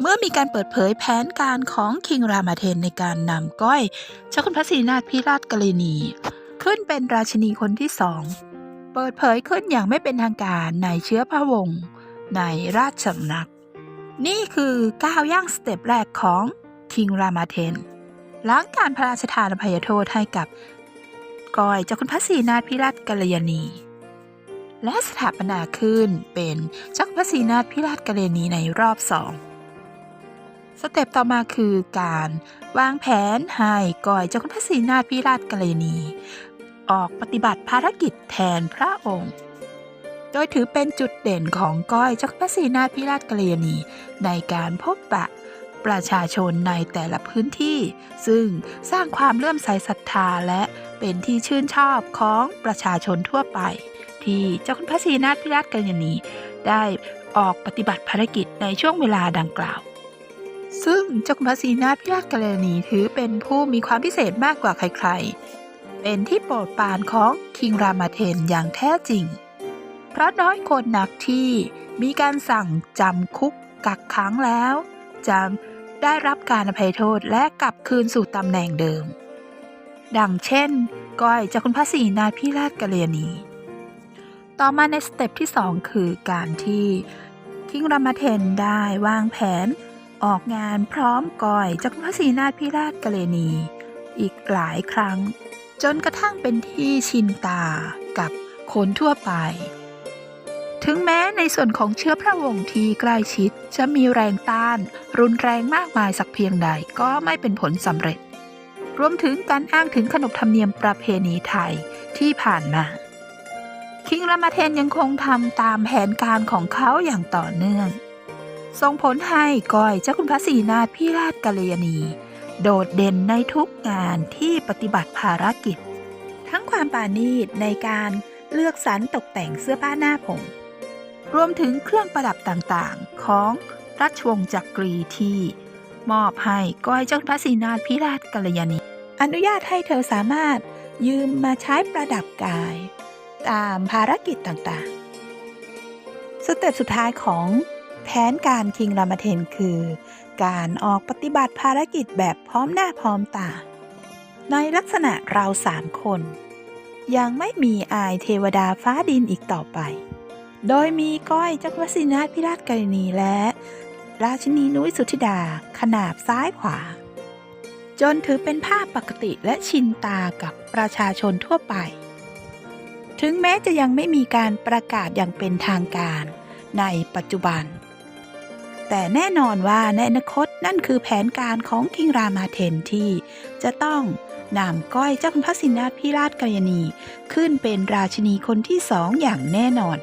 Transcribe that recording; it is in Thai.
เมื่อมีการเปิดเผยแผนการของคิงรามาเทนในการนำก้อยเจ้าคุณพระศรีนาถพิราชกรณี ขึ้นเป็นราชินีคนที่สอง เปิดเผยขึ้นอย่างไม่เป็นทางการในเชื้อพระวงศ์ในราชสำนัก นี่คือก้าวย่างสเต็ปแรกของคิงรามาเทนหลังการพระราชทานอภัยโทษให้กับก้อยเจ้าคุณพระศรีนาถพิราชกัลยาณีและสถาปนาขึ้นเป็นเจ้าคุณพระศรีนาถพิราชกัลยาณีในรอบสอง สเต็ปต่อมาคือการวางแผนให้ก้อยเจ้าคุณพระศรีนาถพิราชกัลยาณี ออกปฏิบัติภารกิจแทนพระองค์ โดยถือเป็นจุดเด่นของก้อยเจ้าคุณพระศรีนาถพิราชกัลยาณีในการพบปะประชาชนในแต่ละพื้นที่ ซึ่งสร้างความเลื่อมใสศรัทธาและเป็นที่ชื่นชอบของประชาชนทั่วไป ที่เจ้าคุณพระศรีนาถพิราชกัลยาณีได้ออกปฏิบัติภารกิจในช่วงเวลาดังกล่าว ซึ่งเจ้าคุณพระศรีนาถพิราชกัลยาณีถือเป็นผู้มีความพิเศษมากกว่าใครๆ เป็นที่โปรดปรานของคิงรามาเทนอย่างแท้จริง เพราะน้อยคนนักที่มีการสั่งจำคุกกักขังแล้วจะได้รับการอภัยโทษและกลับคืนสู่ตำแหน่งเดิม ดังเช่น ก้อยจากคุณพระศรีนาถพิราชกัลยาณี ต่อมาในสเต็ปที่ 2 คือการที่คิงรามาเทนได้วางแผน ออกงานพร้อมก้อยจากพระศรีนาถพิราชกัลยาณี อีกหลายครั้ง จนกระทั่งเป็นที่ชินตากับคนทั่วไป ถึงแม้ในส่วนของเชื้อพระวงศ์ที่ใกล้ชิดจะมีแรงต้าน รุนแรงมากมายสักเพียงใดก็ไม่เป็นผลสำเร็จ รวมถึงการอ้างถึงขนบธรรมเนียมประเพณีไทยที่ผ่านมาคิงรามาเทนยังคงทำตามแผนการของเขาอย่างต่อเนื่อง ส่งผลให้ก้อยเจ้าคุณพระศรีนาถพิราชกัลยาณี โดดเด่นในทุกงานที่ปฏิบัติภารกิจ ทั้งความปราณีตในการเลือกสรรตกแต่งเสื้อผ้าหน้าผม รวมถึงเครื่องประดับต่างๆ ของราชวงศ์จักรีที่ มอบให้ก้อยเจ้าพระศรีนาถพิราชกัลยาณี อนุญาตให้เธอสามารถยืมมาใช้ประดับกาย ตามภารกิจต่างๆ สเต็ปสุดท้ายของ แผนการคิงรามเทนคือ การออกปฏิบัติภารกิจแบบพร้อมหน้าพร้อมตา ในลักษณะเราสามคน ยังไม่มีอายเทวดาฟ้าดินอีกต่อไป โดยมีก้อยจักรวสินาพิราชกัลยาณีและ ราชินีนุ้ยสุธิดาขนาบซ้ายขวา จนถือเป็นภาพปกติและชินตากับประชาชนทั่วไป ถึงแม้จะยังไม่มีการประกาศอย่างเป็นทางการในปัจจุบัน แต่แน่นอนว่าในอนาคตนั่นคือแผนการของคิงรามาเทนที่จะต้องนำก้อยเจ้าคุณพระสินาพิราชกัลยาณี ขึ้นเป็นราชินีคนที่สองอย่างแน่นอน